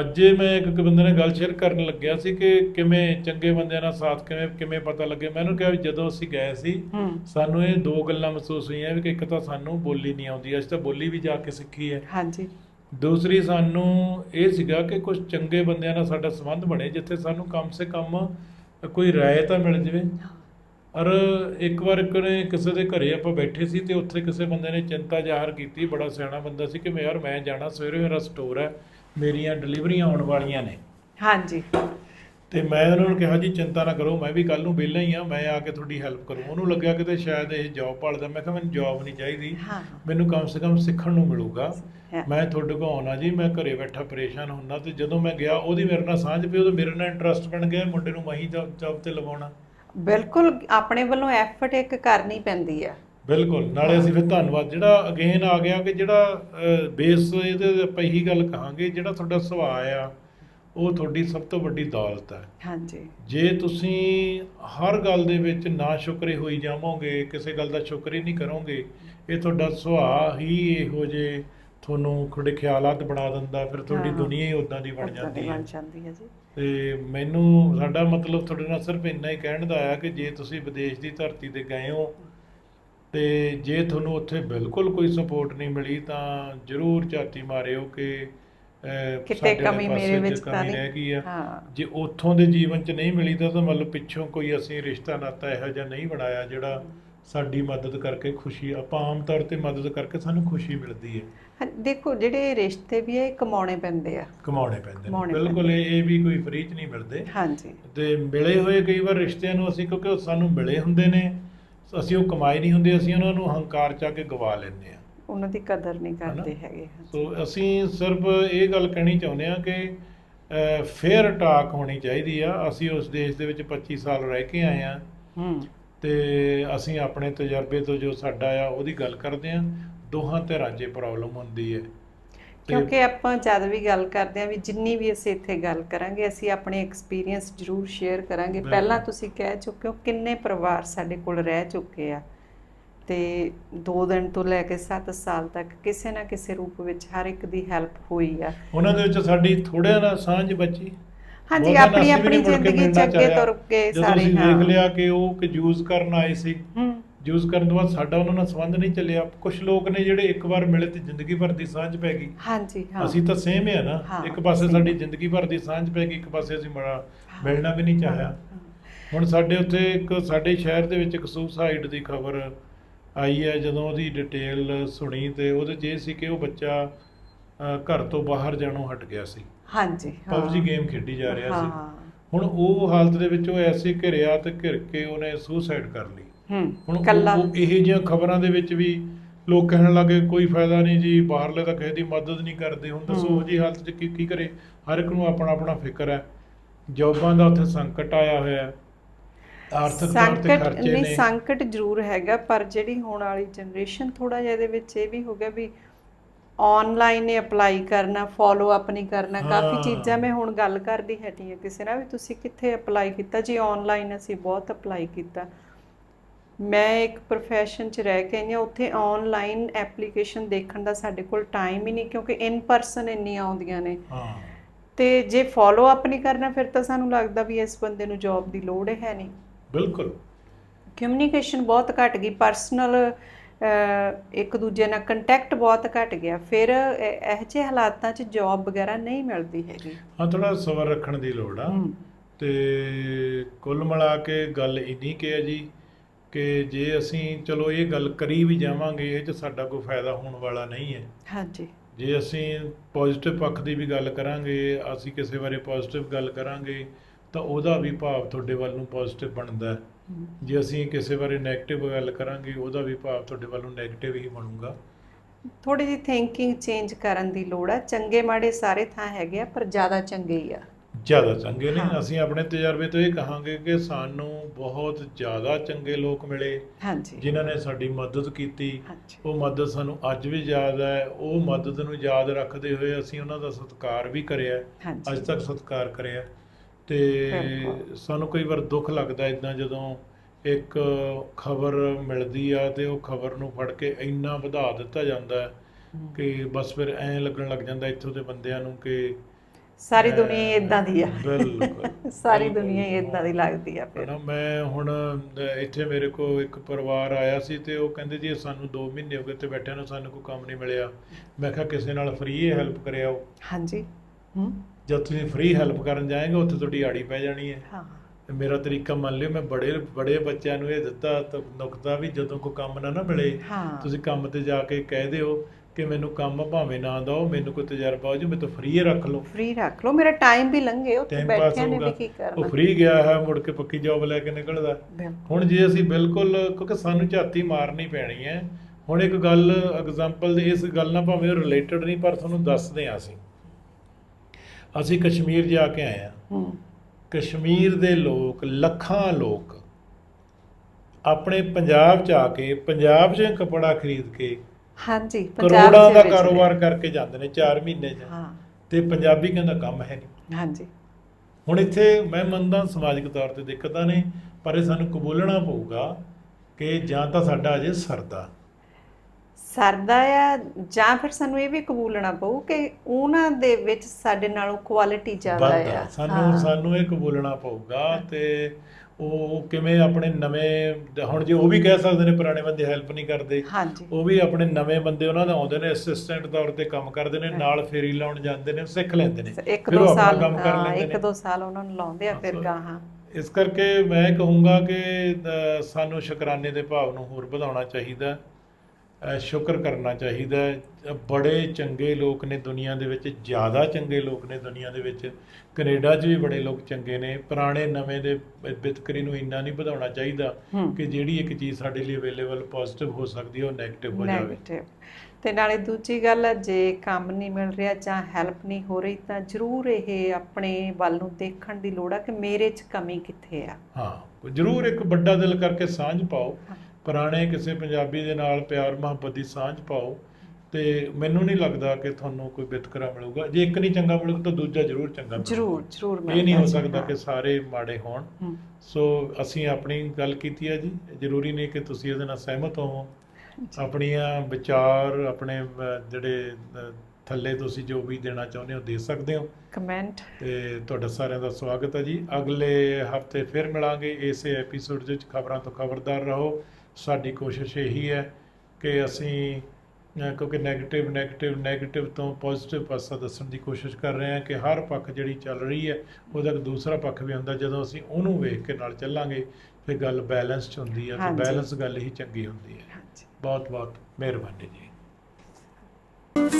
ਅੱਜ ਮੈਂ ਇੱਕ ਇੱਕ ਬੰਦੇ ਨਾਲ ਗੱਲ ਸ਼ੇਅਰ ਕਰਨ ਲੱਗਿਆ ਸੀ ਕਿ ਕਿਵੇਂ ਚੰਗੇ ਬੰਦਿਆਂ ਨਾਲ ਸਾਥ ਕਿਵੇਂ ਕਿਵੇਂ ਪਤਾ ਲੱਗੇ। ਮੈਨੂੰ ਕਿਹਾ ਵੀ ਜਦੋਂ ਅਸੀਂ ਗਏ ਸੀ ਹੂੰ। ਸਾਨੂੰ ਇਹ ਦੋ ਗੱਲਾਂ ਮਹਿਸੂਸ ਹੋਈਆਂ ਵੀ ਕਿ ਇੱਕ ਤਾਂ ਸਾਨੂੰ ਬੋਲੀ ਨਹੀਂ ਆਉਂਦੀ। ਅਸੀਂ ਤਾਂ ਬੋਲੀ ਵੀ ਜਾ ਕੇ ਸਿੱਖੀ ਹੈ। ਹਾਂਜੀ। ਦੂਸਰੀ ਸਾਨੂੰ ਇਹ ਸੀਗਾ ਕਿ ਕੁਝ ਚੰਗੇ ਬੰਦਿਆਂ ਨਾਲ ਸਾਡਾ ਸੰਬੰਧ ਬਣੇ ਜਿੱਥੇ ਸਾਨੂੰ ਕਮ ਸੇ ਕਮ ਕੋਈ ਰਾਏ ਤਾਂ ਮਿਲ ਜਵੇ। ਔਰ ਇੱਕ ਵਾਰ ਇੱਕ ਨੇ ਕਿਸੇ ਦੇ ਘਰੇ ਆਪਾਂ ਬੈਠੇ ਸੀ ਤੇ ਉੱਥੇ ਕਿਸੇ ਬੰਦੇ ਨੇ ਚਿੰਤਾ ਜ਼ਾਹਰ ਕੀਤੀ ਬੜਾ ਸਿਆਣਾ ਬੰਦਾ ਸੀ ਕਿ ਮੈਂ ਯਾਰ ਮੈਂ ਜਾਣਾ ਸਵੇਰੇ ਮੇਰਾ ਸਟੋਰ ਹੈ ਮੇਰੀਆਂ ਡਿਲੀਵਰੀਆਂ ਆਉਣ ਵਾਲੀਆਂ ਨੇ। ਹਾਂਜੀ। ਤੇ ਮੈਂ ਉਹਨਾਂ ਨੂੰ ਕਿਹਾ ਜੀ ਚਿੰਤਾ ਨਾ ਕਰੋ ਮੈਂ ਵੀ ਕੱਲ ਨੂੰ ਵਿਹਲਾ ਹੀ ਆ ਮੈਂ ਆ ਕੇ ਤੁਹਾਡੀ ਹੈਲਪ ਕਰੂੰ। ਉਹਨੂੰ ਲੱਗਿਆ ਕਿਤੇ ਸ਼ਾਇਦ ਇਹ ਜੌਬ ਭਾਲਦਾ ਮੈਂ ਕਿਹਾ ਮੈਨੂੰ ਜੌਬ ਨਹੀਂ ਚਾਹੀਦੀ। ਮੈਨੂੰ ਕਮ ਸੇ ਕਮ ਸਿੱਖਣ ਨੂੰ ਮਿਲੂਗਾ। ਮੈਂ ਤੁਹਾਡੇ ਕੋਲ ਆਉਣਾ ਜੀ ਮੈਂ ਘਰੇ ਬੈਠਾ ਪਰੇਸ਼ਾਨ ਹੁੰਦਾ ਤੇ ਜਦੋਂ ਮੈਂ ਗਿਆ ਉਹਦੀ ਮੇਰੇ ਨਾਲ ਸਾਂਝ ਪਈ ਉਹਦਾ ਮੇਰੇ ਨਾਲ ਇੰਟਰਸਟ ਬਣ ਗਿਆ ਮੁੰਡੇ ਨੂੰ ਮੈਂ ਹੀ ਜੌਬ ਤੇ ਲਵਾਉਣਾ। ਬਿਲਕੁਲ ਆਪਣੇ ਵੱਲੋਂ ਐਫਰਟ ਇੱਕ ਕਰਨੀ ਪੈਂਦੀ ਆ। ਬਿਲਕੁਲ ਨਾਲੇ ਅਸੀਂ ਫਿਰ ਧੰਨਵਾਦ। ਜਿਹੜਾ ਅਗੇਨ ਆ ਗਿਆ ਕਿ ਜਿਹੜਾ ਬੇਸ ਇਹਦੇ ਆਪਾਂ ਇਹੀ ਗੱਲ ਕਹਾਂਗੇ ਜਿਹੜਾ ਤੁਹਾਡਾ ਸੁਭਾਅ ਆ ਉਹ ਤੁਹਾਡੀ ਸਭ ਤੋਂ ਵੱਡੀ ਦੌਲਤ ਹੈ ਹਾਂਜੀ। ਜੇ ਤੁਸੀਂ ਹਰ ਗੱਲ ਦੇ ਵਿੱਚ ਨਾ ਸ਼ੁਕਰੇ ਹੋਈ ਜਾਵੋਗੇ ਕਿਸੇ ਗੱਲ ਦਾ ਸ਼ੁਕਰ ਹੀ ਨਹੀਂ ਕਰੋਗੇ ਇਹ ਤੁਹਾਡਾ ਸੁਭਾਅ ਹੀ ਇਹੋ ਜੇ ਤੁਹਾਨੂੰ ਤੁਹਾਡੇ ਖਿਆਲਾਤ ਬਣਾ ਦਿੰਦਾ ਫਿਰ ਤੁਹਾਡੀ। ਦੁਨੀਆ ਹੀ ਉਦਾਂ ਦੀ ਬਣ ਜਾਂਦੀ ਹੈ ਬਣ ਜਾਂਦੀ ਹੈ ਜੀ ਤੇ ਮੈਨੂੰ ਸਾਡਾ ਮਤਲਬ ਤੁਹਾਡੇ ਨਾਲ ਸਿਰਫ ਇੰਨਾ ਹੀ ਕਹਿਣ ਦਾ ਆ ਕਿ ਜੇ ਤੁਸੀਂ ਵਿਦੇਸ਼ ਦੀ ਧਰਤੀ ਤੇ ਗਏ ਹੋ ਤੇ ਜੇ ਤੁਹਾਨੂੰ ਉੱਥੇ ਬਿਲਕੁਲ ਕੋਈ ਸਪੋਰਟ ਨਹੀਂ ਮਿਲੀ ਤਾਂ ਜ਼ਰੂਰ ਝਾਤੀ ਮਾਰਿਓ ਕਿ ਕਿਤੇ ਕਮੀ ਮੇਰੇ ਵਿੱਚ ਤਾਂ ਨਹੀਂ। ਰਹਿ ਗਈ ਆ ਹਾਂ ਜੇ ਉੱਥੋਂ ਦੇ ਜੀਵਨ 'ਚ ਨਹੀਂ ਮਿਲੀ ਤਾਂ ਮਤਲਬ ਪਿੱਛੋਂ ਕੋਈ ਅਸੀਂ ਰਿਸ਼ਤਾ ਨਾਤਾ ਇਹੋ ਜਿਹਾ ਨਹੀਂ ਬਣਾਇਆ ਜਿਹੜਾ ਸਾਡੀ ਮਦਦ ਕਰਕੇ ਖੁਸ਼ੀ ਆਪਾਂ ਆਮ ਤੌਰ ਤੇ ਮਦਦ ਕਰਕੇ ਸਾਨੂੰ ਖੁਸ਼ੀ ਮਿਲਦੀ ਹੈ। ਹਾਂ, ਦੇਖੋ ਜਿਹੜੇ ਰਿਸ਼ਤੇ ਵੀ ਆ ਇਹ ਕਮਾਉਣੇ ਪੈਂਦੇ ਆ। ਕਮਾਉਣੇ ਪੈਂਦੇ ਨੇ। ਕਮਾਉਣੇ ਬਿਲਕੁਲ ਇਹ ਇਹ ਵੀ ਕੋਈ ਫ੍ਰੀ 'ਚ ਨਹੀਂ ਮਿਲਦੇ। ਹਾਂਜੀ। ਤੇ ਮਿਲੇ ਹੋਏ ਕਈ ਵਾਰ ਰਿਸ਼ਤਿਆਂ ਨੂੰ ਅਸੀਂ ਕਿਉਂਕਿ ਉਹ ਸਾਨੂੰ ਮਿਲੇ ਹੁੰਦੇ ਨੇ ਅਸੀਂ ਉਹ ਕਮਾਏ ਨਹੀਂ ਹੁੰਦੇ ਅਸੀਂ ਉਹਨਾਂ ਨੂੰ ਹੰਕਾਰ ਚ ਆ ਕੇ ਗਵਾ ਲੈਂਦੇ ਆ ਉਹਨਾਂ ਦੀ ਕਦਰ ਨਹੀਂ? ਕਰਦੇ ਹੈਗੇ ਸੋ ਅਸੀਂ ਸਿਰਫ ਇਹ ਗੱਲ ਕਹਿਣੀ ਚਾਹੁੰਦੇ ਆ ਕਿ ਫੇਅਰ ਟਾਕ ਹੋਣੀ ਚਾਹੀਦੀ ਆ। ਅਸੀਂ ਉਸ ਦੇਸ਼ ਦੇ ਵਿੱਚ 25 ਸਾਲ ਰਹਿ ਕੇ ਆਏ ਆ ਹੂੰ। ਤੇ ਅਸੀਂ ਆਪਣੇ ਤਜਰਬੇ ਤੋਂ ਜੋ ਸਾਡਾ ਆ ਉਹਦੀ ਗੱਲ ਕਰਦੇ ਆ ਦੋਹਾਂ ਧਿਰਾਂ 'ਚ ਪ੍ਰੋਬਲਮ ਹੁੰਦੀ ਹੈ। ਕਿਉਂਕਿ ਆਪਾਂ ਜਦ ਵੀ ਗੱਲ ਕਰਦੇ ਆ ਵੀ ਜਿੰਨੀ ਵੀ ਅਸੀਂ ਇੱਥੇ ਗੱਲ ਕਰਾਂਗੇ ਅਸੀਂ ਆਪਣੇ ਐਕਸਪੀਰੀਅੰਸ ਜ਼ਰੂਰ ਸ਼ੇਅਰ ਕਰਾਂਗੇ। ਪਹਿਲਾਂ ਤੁਸੀਂ ਕਹਿ ਚੁੱਕੇ ਹੋ ਕਿੰਨੇ ਪਰਿਵਾਰ ਸਾਡੇ ਕੋਲ ਰਹਿ ਚੁੱਕੇ ਆ। ਤੇ 2 ਦਿਨ ਤੋਂ ਲੈ ਕੇ 7 ਸਾਲ ਤੱਕ ਕਿਸੇ ਨਾ ਕਿਸੇ ਰੂਪ ਵਿੱਚ ਹਰ ਇੱਕ ਦੀ ਹੈਲਪ ਹੋਈ ਆ। ਉਹਨਾਂ ਦੇ ਵਿੱਚ ਸਾਡੀ ਥੋੜਿਆਂ ਨਾਲ ਸਾਂਝ ਬਚੀ। ਹਾਂਜੀ ਨਾਲ ਆਪਣੀ ਅਸੀਂ ਵੀ ਆਪਣੀ ਨਹੀਂ ਮੁੜ ਕੇ ਜ਼ਿੰਦਗੀ ਚ ਮਿਲਣਾ ਅੱਗੇ ਚਾਹਿਆ। ਤੁਰ ਕੇ ਜਦੋਂ ਸਾਰੇ ਅਸੀਂ ਹਾਂ। ਦੇਖ ਲਿਆ ਕਿ ਉਹ ਕਿ ਯੂਜ਼ ਕਰਨ ਆਏ ਸੀ ਹੂੰ। ਯੂਜ਼ ਕਰਨ ਤੋਂ ਬਾਅਦ ਸਾਡਾ ਉਹਨਾਂ ਨਾਲ ਸੰਬੰਧ ਨਹੀਂ ਚੱਲਿਆ। ਕੁਝ ਲੋਕ ਨੇ ਜਿਹੜੇ ਇੱਕ ਵਾਰ ਮਿਲੇ ਤੇ ਜ਼ਿੰਦਗੀ ਭਰ ਦੀ ਸਾਂਝ ਪੈ ਗਈ। ਹਾਂਜੀ ਹਾਂ। ਅਸੀਂ ਤਾਂ ਸੇਮ ਹੈ ਨਾ। ਹਾਂ, ਇੱਕ ਪਾਸੇ। ਸਾਡੀ ਜ਼ਿੰਦਗੀ ਭਰ ਦੀ ਸਾਂਝ ਪੈ ਗਈ ਇੱਕ ਪਾਸੇ ਅਸੀਂ ਮਿਲਾ- ਮਿਲਣਾ ਵੀ ਨਹੀਂ ਚਾਹਿਆ। ਹੁਣ ਸਾਡੇ ਉੱਥੇ ਇੱਕ ਸਾਡੇ ਸ਼ਹਿਰ ਦੇ ਵਿੱਚ ਇੱਕ ਸੁਸਾਈਡ ਦੀ ਖਬਰ ਆਈ ਹੈ। ਜਦੋਂ ਉਹਦੀ ਡਿਟੇਲ ਸੁਣੀ ਤੇ ਉਹਦੇ 'ਚ ਇਹ ਸੀ ਕਿ ਉਹ ਬੱਚਾ ਅ, ਘਰ ਤੋਂ ਬਾਹਰ ਜਾਣੋਂ ਹਟ ਗਿਆ ਸੀ। ਹਾਂਜੀ ਹਾਂ। ਪਬਜੀ ਗੇਮ ਖੇਡੀ ਜਾ ਰਿਹਾ ਸੀ। ਹਾਂ ਹੁਣ ਉਹ ਹਾਲਤ ਦੇ ਵਿੱਚ ਉਹ ਐਸੇ ਘਿਰਿਆ ਤੇ ਘਿਰ ਕੇ ਉਹਨੇ ਸੁਸਾਈਡ ਕਰ ਲਈ। ਹੁਣ ਹੂੰ ਉਹ- ਕੱਲਾ ਉਹ ਇਹੋ ਜਿਹੀਆਂ ਖਬਰਾਂ ਦੇ ਵਿੱਚ ਵੀ ਲੋਕ ਕਹਿਣ ਲੱਗੇ ਕੋਈ ਫਾਇਦਾ ਨਹੀਂ ਜੀ ਬਾਹਰਲੇ ਤਾਂ ਕਿਸੇ ਦੀ ਮਦਦ ਨਹੀਂ ਕਰਦੇ। ਹੁਣ ਦੱਸੋ। ਉਹ ਜੀ ਹਾਲਤ 'ਚ ਕੀ ਕੀ ਕਰੇ? ਹਰ ਇੱਕ ਨੂੰ ਆਪਣਾ ਆਪਣਾ ਫਿਕਰ ਹੈ। ਜੌਬਾਂ ਦਾ ਉੱਥੇ ਸੰਕਟ ਆਇਆ ਹੋਇਆ ਹੈ। ਆਰਥਿਕ ਤੌਰ ਤੇ ਸੰਕਟ ਖਰਚੇ ਨਹੀਂ ਨੇ। ਸੰਕਟ ਜ਼ਰੂਰ ਹੈਗਾ ਪਰ ਜਿਹੜੀ ਹੋਣ ਵਾਲੀ ਜਨਰੇਸ਼ਨ ਥੋੜਾ ਜਿਹਾ ਇਹਦੇ ਵਿੱਚ ਇਹ ਵੀ ਹੋ ਗਿਆ ਵੀ ਆਨਲਾਈਨ ਹੀ ਅਪਲਾਈ ਕਰਨਾ ਫੋਲੋ ਅਪ ਨਹੀਂ ਕਰਨਾ ਕਾਫੀ। ਚੀਜ਼ਾਂ ਮੈਂ ਹੁਣ ਗੱਲ ਕਰਦੀ ਹਟੀ ਹਾਂ ਕਿਸੇ ਨਾਲ ਵੀ ਤੁਸੀਂ ਕਿੱਥੇ ਅਪਲਾਈ ਕੀਤਾ? ਜੀ ਆਨਲਾਈਨ ਅਸੀਂ ਬਹੁਤ ਅਪਲਾਈ ਕੀਤਾ। ਮੈਂ ਇੱਕ profession 'ਚ ਰਹਿ ਕੇ ਆਈ ਹਾਂ ਉੱਥੇ ਆਨਲਾਈਨ ਐਪਲੀਕੇਸ਼ਨ ਦੇਖਣ ਦਾ ਸਾਡੇ ਕੋਲ ਟਾਈਮ ਹੀ ਨਹੀਂ ਕਿਉਂਕਿ ਇਨ ਪਰਸਨ ਇੰਨੀਆਂ ਆਉਂਦੀਆਂ ਨੇ। ਹਾਂ। ਤੇ ਜੇ ਫੋਲੋ ਅਪ ਨਹੀਂ ਕਰਨਾ ਫਿਰ ਤਾਂ ਸਾਨੂੰ ਲੱਗਦਾ ਵੀ ਇਸ ਬੰਦੇ ਨੂੰ ਜੌਬ ਦੀ ਲੋੜ ਹੈ ਨਹੀਂ। ਬਿਲਕੁਲ। ਕਮਿਊਨੀਕੇਸ਼ਨ ਬਹੁਤ ਘਟ ਗਈ ਪਰਸਨਲ ਇੱਕ ਦੂਜੇ ਨਾਲ ਕੰਟੈਕਟ ਬਹੁਤ ਘਟ ਗਿਆ। ਫਿਰ ਇਹ- ਜਿਹੇ ਹਾਲਾਤਾਂ 'ਚ ਜੌਬ ਵਗੈਰਾ ਨਹੀਂ ਮਿਲਦੀ ਹੈਗੀ। ਹਾਂ ਥੋੜਾ ਸਬਰ ਰੱਖਣ ਦੀ ਲੋੜ ਆ। ਤੇ ਕੁੱਲ ਮਿਲਾ ਕੇ ਗੱਲ ਇੰਨੀ ਕਿ ਹੈ ਜੀ ਕਿ ਜੇ ਅਸੀਂ ਚਲੋ ਇਹ ਗੱਲ ਕਰੀ ਵੀ ਜਾਵਾਂਗੇ ਇਹ 'ਚ ਸਾਡਾ ਕੋਈ ਫਾਇਦਾ ਹੋਣ ਵਾਲਾ ਨਹੀਂ ਹੈ। ਹਾਂਜੀ। ਜੇ ਅਸੀਂ ਪੋਜ਼ਿਟਿਵ ਪੱਖ ਦੀ ਵੀ ਗੱਲ ਕਰਾਂਗੇ ਅਸੀਂ ਕਿਸੇ ਬਾਰੇ ਪੋਜ਼ਿਟਿਵ ਗੱਲ ਕਰਾਂਗੇ ਤਾਂ ਉਹਦਾ ਵੀ ਭਾਵ ਤੁਹਾਡੇ ਵੱਲ ਨੂੰ ਪੋਜ਼ਿਟਿਵ ਬਣਦਾ ਹੈ। ਜੇ ਅਸੀਂ ਕਿਸੇ ਬਾਰੇ 네ਗੇਟਿਵ ਗੱਲ ਕਰਾਂਗੇ ਉਹਦਾ ਵੀ ਭਾਵ ਤੁਹਾਡੇ ਵੱਲੋਂ 네ਗੇਟਿਵ ਹੀ ਬਣੂਗਾ। ਥੋੜੀ ਜਿਹੀ ਥਿੰਕਿੰਗ ਚੇਂਜ ਕਰਨ ਦੀ ਲੋੜ ਆ। ਚੰਗੇ ਮਾੜੇ ਸਾਰੇ ਥਾਂ ਹੈਗੇ ਆ ਪਰ ਜ਼ਿਆਦਾ ਚੰਗੇ ਹੀ ਆ। ਜ਼ਿਆਦਾ ਚੰਗੇ ਨੇ। ਅਸੀਂ ਆਪਣੇ ਤਜਰਬੇ ਤੋਂ ਇਹ ਕਹਾਂਗੇ ਕਿ ਸਾਨੂੰ ਬਹੁਤ ਜ਼ਿਆਦਾ ਚੰਗੇ ਲੋਕ ਮਿਲੇ ਹਾਂਜੀ। ਜਿਨ੍ਹਾਂ ਨੇ ਸਾਡੀ ਮਦਦ ਕੀਤੀ। ਉਹ ਮਦਦ ਸਾਨੂੰ ਅੱਜ ਵੀ ਯਾਦ ਹੈ। ਉਹ ਮਦਦ ਨੂੰ ਯਾਦ ਰੱਖਦੇ ਹੋਏ ਅਸੀਂ ਉਹਨਾਂ ਦਾ ਸਤਿਕਾਰ ਵੀ ਕਰਿਆ। ਅੱਜ ਤੱਕ ਸਤਿਕਾਰ ਕਰਿਆ। ਤੇ। ਸਾਨੂੰ ਕਈ ਵਾਰ ਦੁੱਖ ਲੱਗਦਾ ਇਦਾਂ ਜਦੋਂ ਇੱਕ ਖਬਰ ਮਿਲਦੀ ਆ ਤੇ ਉਹ ਖਬਰ ਨੂੰ ਫੜ ਕੇ ਇੰਨਾ ਵਧਾ ਦਿੱਤਾ ਜਾਂਦਾ ਹੈ ਕਿ ਬਸ ਫਿਰ ਐਂ ਲੱਗਣ ਲੱਗ ਜਾਂਦਾ ਇੱਥੋਂ ਦੇ ਬੰਦਿਆਂ ਨੂੰ ਕਿ ਸਾਰੀ ਦੁਨੀਆ ਇਦਾਂ ਦੀ ਆ। ਬਿਲਕੁਲ। ਸਾਰੀ। ਦੁਨੀਆ ਹੀ ਇਦਾਂ ਦੀ ਲੱਗਦੀ ਆ ਫਿਰ। ਮੈਂ ਹੁਣ ਇੱਥੇ ਮੇਰੇ ਕੋਲ ਇੱਕ ਪਰਿਵਾਰ ਆਇਆ ਸੀ ਤੇ ਉਹ ਕਹਿੰਦੇ ਜੀ ਸਾਨੂੰ 2 ਮਹੀਨੇ ਹੋ ਗਏ ਤੇ ਬੈਠਿਆਂ ਨੂੰ ਸਾਨੂੰ ਕੋਈ ਕੰਮ ਨਹੀਂ ਮਿਲਿਆ। ਮੈਂ ਕਿਹਾ ਕਿਸੇ ਨਾਲ ਫ੍ਰੀ ਹੈਲਪ ਕਰਿਆਓ ਹਾਂਜੀ। ਹੂੰ? ਜਦ ਤੁਸੀਂ ਫ੍ਰੀ ਹੈਲਪ ਕਰਨ ਜਾਏਗੇ ਉੱਥੇ ਤੁਹਾਡੀ ਆੜੀ ਪੈ ਜਾਣੀ ਹੈ। ਹਾਂ ਮੇਰਾ ਤਰੀਕਾ ਮੰਨ ਲਿਓ ਮੈਂ ਬੜੇ ਬੜੇ ਬੱਚਿਆਂ ਨੂੰ ਇਹ ਦਿੱਤਾ ਤਾਂ ਨੁਕਤਾ ਵੀ ਜਦੋਂ ਕੋਈ ਕੰਮ ਨਾ ਨਾ ਮਿਲੇ ਤੁਸੀਂ ਕੰਮ ਤੇ ਜਾ ਕੇ ਕਹਿ ਦਿਓ ਕਿ ਮੈਨੂੰ ਕੰਮ ਭਾਵੇਂ ਨਾ ਦਿਓ ਮੈਨੂੰ ਕੋਈ ਤਜਰਬਾ ਹੋ ਜੂ ਮੈਂ ਤਾਂ ਫ੍ਰੀ ਰੱਖ ਲਓ ਫ੍ਰੀ ਰੱਖ ਲਓ ਮੇਰਾ ਟਾਈਮ ਵੀ ਲੰਘੇ ਉੱਥੇ ਬੈਠਿਆਂ ਨੇ ਵੀ ਕੀ ਉਹ ਕਰਨਾ ਫ੍ਰੀ ਗਿਆ ਹੈ ਮੁੜ ਕੇ ਪੱਕੀ ਜੌਬ ਲੈ ਕੇ ਨਿਕਲਦਾ। ਹੁਣ ਜੇ ਅਸੀਂ ਬਿਲਕੁਲ ਕਿਉਂਕਿ ਸਾਨੂੰ ਝਾਤੀ ਮਾਰਨੀ ਪੈਣੀ ਹੈ ਹੁਣ ਇੱਕ ਗੱਲ ਐਗਜ਼ਾਮਪਲ ਦੇ ਇਸ ਗੱਲ ਨਾਲ ਭਾਵੇਂ ਰਿਲੇਟਡ ਨਹੀਂ ਪਰ ਤੁਹਾਨੂੰ ਦੱਸਦੇ ਹਾਂ ਅਸੀਂ। ਅਸੀਂ ਕਸ਼ਮੀਰ ਜਾ ਕੇ ਆਏ ਹੂੰ। ਕਸ਼ਮੀਰ ਦੇ ਲੋਕ ਲੱਖਾਂ ਲੋਕ ਆਪਣੇ ਪੰਜਾਬ ਚ ਆ ਕੇ ਪੰਜਾਬ 'ਚ ਕਪੜਾ ਖਰੀਦ ਕੇ ਹਾਂਜੀ ਪੰਜਾਬ ਕਰੋੜਾਂ ਦੇ ਕਾਰੋਬਾਰ ਕਰਕੇ ਜਾਂਦੇ ਨੇ 4 ਮਹੀਨੇ 'ਚ। ਹਾਂ। ਤੇ ਪੰਜਾਬੀ ਕਹਿੰਦਾ ਕੰਮ ਹੈ ਨਹੀਂ। ਹਾਂਜੀ। ਹੁਣ ਇੱਥੇ ਮੈਂ ਮੰਨਦਾ ਸਮਾਜਿਕ ਤੌਰ ਤੇ ਦਿੱਕਤਾਂ ਨੇ ਪਰ ਇਹ ਸਾਨੂੰ ਕਬੂਲਣਾ ਪਊਗਾ ਕਿ ਜਾਂ ਤਾਂ ਸਾਡਾ ਅਜੇ ਸਰਦਾ। ਸਰਦਾ ਆ ਜਾਂ ਫਿਰ ਸਾਨੂੰ ਇਹ ਵੀ ਕਬੂਲਣਾ ਪਊ ਕਿ ਉਹਨਾਂ ਦੇ ਵਿੱਚ ਸਾਡੇ ਨਾਲੋਂ ਕੁਆਲਿਟੀ ਜ਼ਿਆਦਾ ਵੱਧਦਾ। ਆ। ਸਾਨੂੰ। ਸਾਨੂੰ ਇਹ ਕਬੂਲਣਾ ਪਊਗਾ ਤੇ ਉਹ ਕਿਵੇਂ ਆਪਣੇ ਨਵੇਂ ਹੁਣ ਜੇ ਉਹ ਵੀ ਕਹਿ ਸਕਦੇ ਨੇ ਪੁਰਾਣੇ ਬੰਦੇ ਹੈਲਪ ਨਹੀਂ ਕਰਦੇ ਹਾਂਜੀ। ਉਹ ਵੀ ਆਪਣੇ ਨਵੇਂ ਬੰਦੇ ਉਹਨਾਂ ਦੇ ਆਉਂਦੇ ਨੇ ਅਸਿਸਟੈਂਟ ਤੌਰ ਤੇ ਕੰਮ ਕਰਦੇ ਨੇ ਨਾਲ ਫੇਰੀ ਲਾਉਣ ਜਾਂਦੇ ਨੇ ਸਿੱਖ ਲੈਂਦੇ ਨੇ। ਇੱਕ ਫਿਰ ਦੋ ਉਹ ਆਪਣਾ ਸਾਲ ਕੰਮ ਕਰ ਹਾਂ, ਲੈਂਦੇ ਇੱਕ ਨੇ। ਦੋ ਸਾਲ ਉਹਨਾਂ ਨੂੰ ਲਾਉਂਦੇ ਆ ਫਿਰ ਗਾਹਾਂ। ਇਸ ਕਰਕੇ ਮੈਂ ਕਹੂੰਗਾ ਕਿ ਅ, ਸਾਨੂੰ ਸ਼ੁਕਰਾਨੇ ਦੇ ਭਾਵ ਨੂੰ ਹੋਰ ਵਧਾਉਣਾ ਚਾਹੀਦਾ। ਸ਼ੁਕਰ ਕਰਨਾ ਚਾਹੀਦਾ ਹੈ। ਬੜੇ ਚੰਗੇ ਲੋਕ ਨੇ ਦੁਨੀਆ ਦੇ ਵਿੱਚ ਜ਼ਿਆਦਾ ਚੰਗੇ ਲੋਕ ਨੇ ਦੁਨੀਆ ਦੇ ਵਿੱਚ। ਕੈਨੇਡਾ 'ਚ ਵੀ ਬੜੇ ਲੋਕ ਚੰਗੇ ਨੇ। ਪੁਰਾਣੇ ਨਵੇਂ ਦੇ ਵਿਤਕਰੇ ਨੂੰ ਇੰਨਾ ਨਹੀਂ ਵਧਾਉਣਾ ਚਾਹੀਦਾ। ਕਿ ਜਿਹੜੀ ਇੱਕ ਚੀਜ਼ ਸਾਡੇ ਲਈ ਅਵੇਲੇਬਲ ਪੋਜ਼ਿਟਿਵ ਹੋ ਸਕਦੀ ਹੈ ਉਹ 네ਗੇਟਿਵ ਹੋ ਜਾਵੇ। ਤੇ ਨਾਲੇ ਦੂਜੀ ਗੱਲ ਜੇ ਕੰਮ ਨਹੀਂ ਮਿਲ ਰਿਹਾ ਜਾਂ ਹੈਲਪ ਨਹੀਂ ਹੋ ਰਹੀ ਤਾਂ ਜ਼ਰੂਰ ਇਹ ਆਪਣੇ ਵੱਲ ਨੂੰ ਦੇਖਣ ਦੀ ਲੋੜ ਆ ਕਿ ਮੇਰੇ 'ਚ ਕਮੀ ਕਿੱਥੇ ਆ। ਹਾਂ ਜ਼ਰੂਰ ਇੱਕ ਵੱਡਾ ਦਿਲ ਕਰਕੇ ਸਾਂਝ ਪਾਓ। ਪੁਰਾਣੇ ਕਿਸੇ ਪੰਜਾਬੀ ਦੇ ਨਾਲ ਪਿਆਰ ਮੁਹੱਬਤ ਦੀ ਸਾਂਝ ਪਾਓ ਤੇ ਮੈਨੂੰ ਨਹੀਂ ਲੱਗਦਾ ਕਿ ਤੁਹਾਨੂੰ ਕੋਈ ਵਿਤਕਰਾ ਮਿਲੂਗਾ। ਜੇ ਇੱਕ ਨਹੀਂ ਚੰਗਾ ਮਿਲੂਗਾ ਤਾਂ ਦੂਜਾ ਜ਼ਰੂਰ ਚੰਗਾ ਮਿਲੂਗਾ। ਜ਼ਰੂਰ ਜ਼ਰੂਰ ਇਹ ਨਹੀਂ ਹੋ ਸਕਦਾ। ਕਿ ਸਾਰੇ ਮਾੜੇ ਹੋਣ। ਸੋ ਅਸੀਂ ਆਪਣੀ ਗੱਲ ਕੀਤੀ ਹੈ ਜੀ। ਜ਼ਰੂਰੀ ਨਹੀਂ ਕਿ ਤੁਸੀਂ ਇਹਦੇ ਨਾਲ ਸਹਿਮਤ ਹੋਵੋ। ਆਪਣੀਆਂ ਵਿਚਾਰ ਆਪਣੇ ਜਿਹੜੇ ਥੱਲੇ ਤੁਸੀਂ ਜੋ ਵੀ ਦੇਣਾ ਚਾਹੁੰਦੇ ਹੋ ਦੇ ਸਕਦੇ ਹੋ। ਕਮੈਂਟ। ਤੇ ਤੁਹਾਡਾ ਸਾਰਿਆਂ ਦਾ ਸਵਾਗਤ ਹੈ ਜੀ। ਅਗਲੇ ਹਫ਼ਤੇ ਫਿਰ ਮਿਲਾਂਗੇ। ਇਸੇ ਐਪੀਸੋਡ ਵਿੱਚ ਖਬਰਾਂ ਤੋਂ ਖਬਰਦਾਰ ਰਹੋ। ਸਾਡੀ ਕੋਸ਼ਿਸ਼ ਇਹੀ ਹੈ ਕਿ ਅਸੀਂ ਕਿਉਂਕਿ 네ਗੇਟਿਵ 네ਗੇਟਿਵ 네ਗੇਟਿਵ ਤੋਂ ਪੋਜ਼ਿਟਿਵ ਪਾਸਾ ਦੱਸਣ ਦੀ ਕੋਸ਼ਿਸ਼ ਕਰ ਰਹੇ ਹਾਂ ਕਿ ਹਰ ਪੱਖ ਜਿਹੜੀ ਚੱਲ ਰਹੀ ਹੈ ਉਹਦਾ ਇੱਕ ਦੂਸਰਾ ਪੱਖ ਵੀ ਹੁੰਦਾ ਜਦੋਂ ਅਸੀਂ ਉਹਨੂੰ ਵੇਖ ਕੇ ਨਾਲ ਚੱਲਾਂਗੇ ਫਿਰ ਗੱਲ ਬੈਲੈਂਸਡ ਹੁੰਦੀ ਹੈ ਤੇ ਬੈਲੈਂਸ ਗੱਲ ਹੀ ਚੰਗੀ ਹੁੰਦੀ ਹੈ। ਬਹੁਤ ਬਹੁਤ ਮਿਹਰਬਾਨੀ ਜੀ।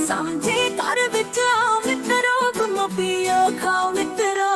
ਸਮਝੇ ਘਰ ਵਿੱਚ ਆਉ ਮਿੱਤਰੋ ਗੁੰਮ ਪੀਓ ਖਾਓ ਮਿੱਤਰੋ।